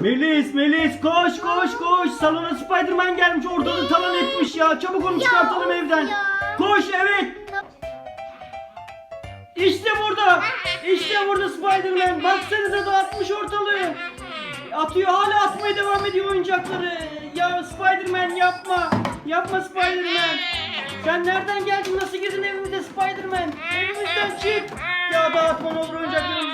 Melis, Melis koş koş koş. Salona Spiderman gelmiş ortalığı talan etmiş ya. Çabuk onu çıkartalım evden. Koş evet. İşte burada. İşte burada Spiderman. Baksanıza dağıtmış ortalığı. Atıyor hala atmaya devam ediyor oyuncakları. Ya Spiderman yapma. Yapma Spiderman. Sen nereden geldin? Nasıl girdin evimize Spiderman? Evimizden çık. Ya dağıtma ne olur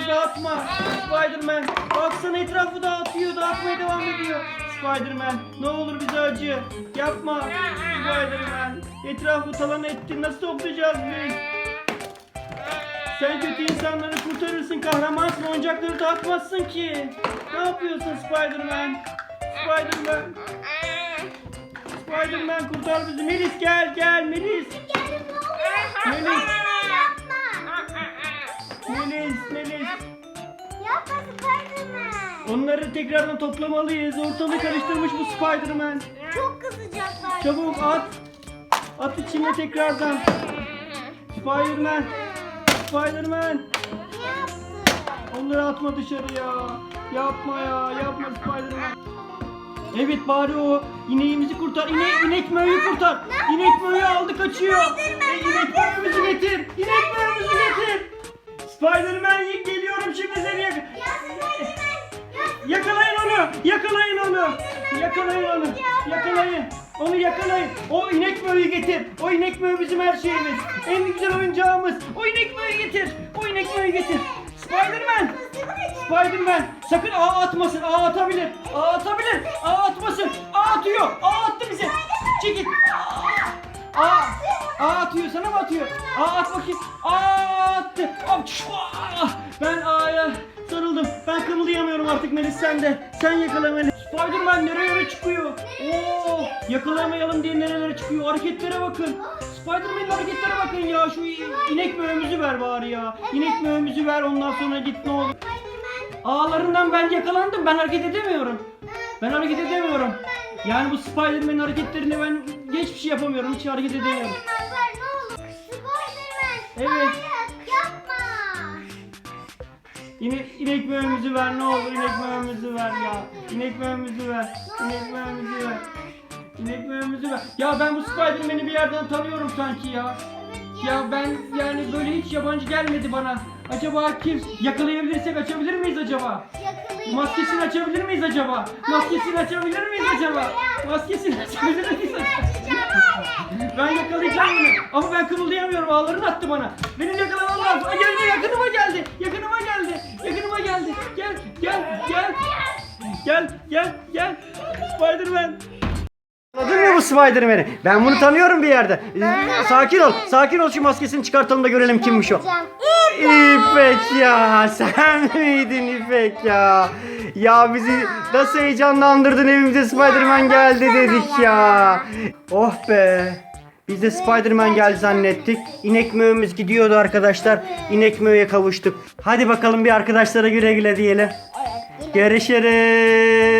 dağıtma. Spiderman. Baksana etrafı dağıtıyor. Dağıtmaya devam ediyor. Spiderman ne olur bize acı. Yapma. Spiderman. Etrafı talan ettin. Nasıl toplayacağız biz? Sen kötü insanları kurtarırsın, kahramansın, oyuncakları dağıtmazsın ki. Ne yapıyorsun Spiderman? Spiderman. Spiderman kurtar bizi. Melis gel gel Melis. Gelin Onları tekrardan toplamalıyız. Ortalığı karıştırmış bu Spiderman. Çok kızacaklar. Çabuk at. At içine tekrardan. Spiderman. Spiderman. Onları atma dışarıya. Yapma ya, yapma Spiderman. Evet bari o ineğimizi kurtar. İne, inek möğü kurtar. İnek möğü aldı kaçıyor. E, inek möğümüzü getir. İnek möğümüzü getir. Spiderman geliyorum şimdi seni yak- Yakalayın onu. Yakalayın onu. Yakalayın. Onu yakalayın. O inek möğü getir. O inek möğü bizim her şeyimiz. En güzel oyuncağımız. O inek möğü getir. O inek möğü getir. Spiderman. Spiderman sakın ağ atmasın. Ağ atabilir. Ağ atabilir. Ağ atmasın. Ağ atıyor. Ağ attı bize. Çekil. Ağ. Ağ atıyor. Sana mı atıyor? Ağ at bakayım. Ağ attı. Ben sarıldım. Ben kımıldayamıyorum artık Melis sen de. Sen yakala Melis. Spiderman nereye çıkıyor? Oo, yakalamayalım diye nerelere çıkıyor? Hareketlere bakın. Spiderman'in hareketlere bakın ya. Şu inek möğümüzü ver bari ya. İnek möğümüzü ver ondan sonra git ne olur. Ağlarından ben yakalandım. Ben hareket edemiyorum. Ben hareket edemiyorum. Yani bu Spider-Man'in hareketlerinde ben hiçbir şey yapamıyorum. Hiç hareket edemiyorum. Spiderman. Evet. İnek möğümüzü ver ne olur. inek möğümüzü ver ya. İnek möğümüzü ver. İnek möğümüzü ver. İnek möğümüzü ver. Ya ben bu Spider-Man'i bir yerden tanıyorum sanki ya. Ya ben yani böyle hiç yabancı gelmedi bana. Acaba kim? Yakalayabilirsek açabilir miyiz acaba? Maskesini açabilir miyiz acaba? Maskesini açabilir miyiz acaba? Maskesini açabilir miyiz acaba? Ben yakalayacağım bunu. Ama ben kımıldayamıyorum. Ağlarını attı bana. Benim yakalamam lazım. Ay, geldi, yakınıma geldi. Yakınıma geldi. Yakınıma geldi. Gel, gel, gel. Gel, gel, gel. Spiderman. Anladın mı bu Spiderman'i? Ben bunu tanıyorum bir yerde. Ee, Sakin ol. Sakin ol şu maskesini çıkartalım da görelim kimmiş o. İpek ya sen miydin İpek ya? Ya bizi nasıl heyecanlandırdın evimize Spiderman geldi dedik ya. Oh be. Biz de Spiderman geldi zannettik. İnek möğümüz gidiyordu arkadaşlar. İnek möğe kavuştuk. Hadi bakalım bir arkadaşlara güle güle diyelim. Görüşürüz.